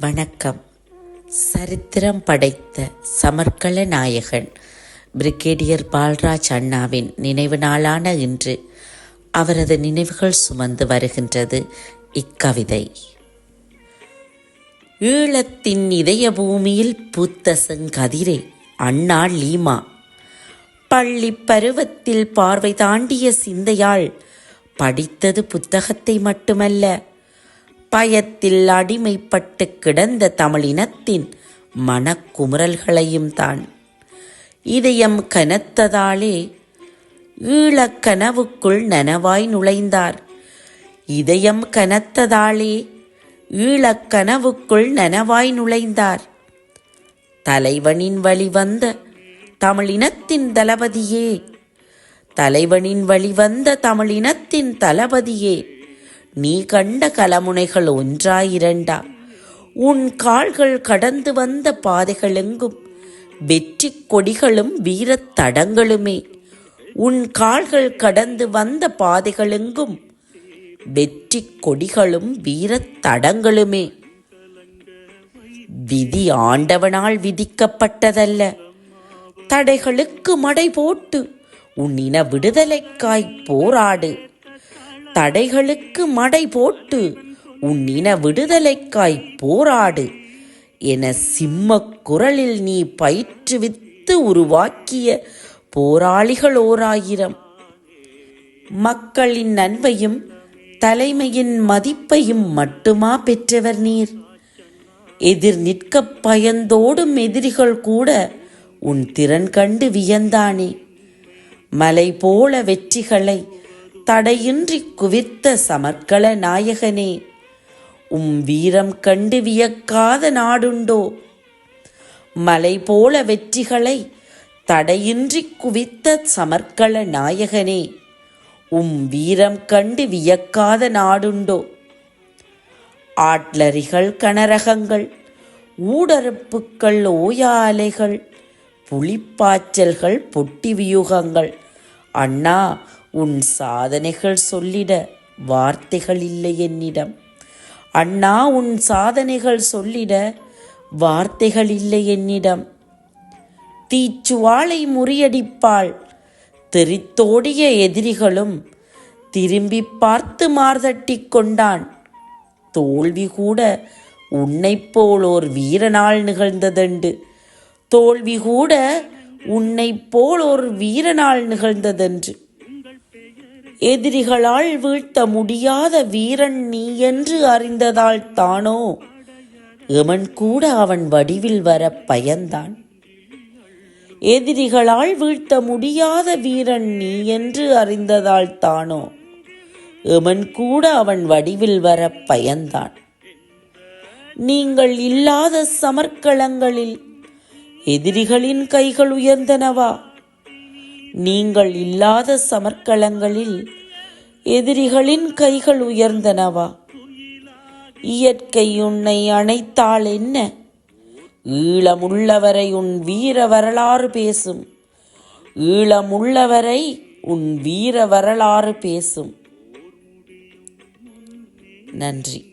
வணக்கம். சரித்திரம் படைத்த சமர்க்கள நாயகன் பிரிகேடியர் பால்ராஜ் அண்ணாவின் நினைவு நாளான இன்று அவரது நினைவுகள் சுமந்து வருகின்றது இக்கவிதை. ஈழத்தின் இதய பூமியில் பூத்த செங்கதிரே அண்ணா லீமா. பள்ளி பருவத்தில் பார்வை தாண்டிய சிந்தையால் படித்தது புத்தகத்தை மட்டுமல்ல பயத்தில் அடிமைப்பட்டு கிடந்த தமிழினத்தின் மனக்குமுறல்களையும் தான். இதயம் கனத்ததாலே ஈழக் கனவுக்குள் நனவாய் நுழைந்தார். இதயம் கனத்ததாலே ஈழக் கனவுக்குள் நனவாய் நுழைந்தார். தலைவனின் வழி வந்த தமிழினத்தின் தளபதியே. தலைவனின் வழி வந்த தமிழினத்தின் தளபதியே. நீ கண்ட கலமுனைகள் ஒன்றா இரண்டா உன் கால்கள் கடந்து வந்த பாதைகளெங்கும் வெற்றி கொடிகளும் வீரத் தடங்களுமே. உன் கால்கள் கடந்து வந்த பாதைகளெங்கும் வெற்றி கொடிகளும் வீரத் தடங்களுமே. விதி ஆண்டவனால் விதிக்கப்பட்டதல்ல. தடைகளுக்கு மடை போட்டு உன் இன விடுதலைக்காய் போராடு. தடைகளுக்கு மடை போட்டு உன் இன விடுதலைக்காய் போராடு என சிம்ம குரலில் நீ பயிற்றுவித்து உருவாக்கிய போராளிகள் ஓராயிரம் மக்களின் நன்மையும் தலைமையின் மதிப்பையும் மட்டுமா பெற்றவர் நீர்? எதிர் நிற்க பயந்தோடும் எதிரிகள் கூட உன் திறன் கண்டு வியந்தானே? மலை போல வெற்றிகளை தடையின்றி குவித்த சமர்க்கள நாயகனே உம் வீரம் கண்டு வியக்காத நாடுண்டோ? மலை போல வெற்றிகளை தடையின்றி குவித்த சமர்க்கள நாயகனே உம் வீரம் கண்டு வியக்காத நாடுண்டோ? ஆட்லரிகள் கனரகங்கள் ஊடறுப்புக்கள் ஓயாலைகள் புளிப்பாய்ச்சல்கள் பொட்டி வியூகங்கள். அண்ணா உன் சாதனைகள் சொல்லிட வார்த்தைகள் இல்லை என்னிடம். அண்ணா உன் சாதனைகள் சொல்லிட வார்த்தைகள் இல்லை என்னிடம். தீச்சுவாளை முறியடிப்பாள். தெரித்தோடிய எதிரிகளும் திரும்பி பார்த்து மார்தட்டி கொண்டான். தோல்வி கூட உன்னைப் போல் ஓர் வீரனால் நிகழ்ந்ததண்டு தோல்வி கூட உன்னைப் போல் ஒரு வீரனால் நிகழ்ந்ததென்று. எதிரிகளால் வீழ்த்த முடியாத வீரன் நீ என்று அறிந்ததால் தானோ? எமன் கூட அவன் வடிவில் வர பயந்தான். எதிரிகளால் வீழ்த்த முடியாத வீரன் நீ என்று அறிந்ததால் தானோ? எமன் கூட அவன் வடிவில் வர பயந்தான். நீங்கள் இல்லாத சமர்க்களங்களில் எதிரிகளின் கைகள் உயர்ந்தனவா? நீங்கள் இல்லாத சமர்க்களங்களில் எதிரிகளின் கைகள் உயர்ந்தனவா? இயற்கை உன்னை அணைத்தால் என்ன? ஈழமுள்ளவரை உன் வீர வரலாறு பேசும். ஈழமுள்ளவரை உன் வீர வரலாறு பேசும். நன்றி.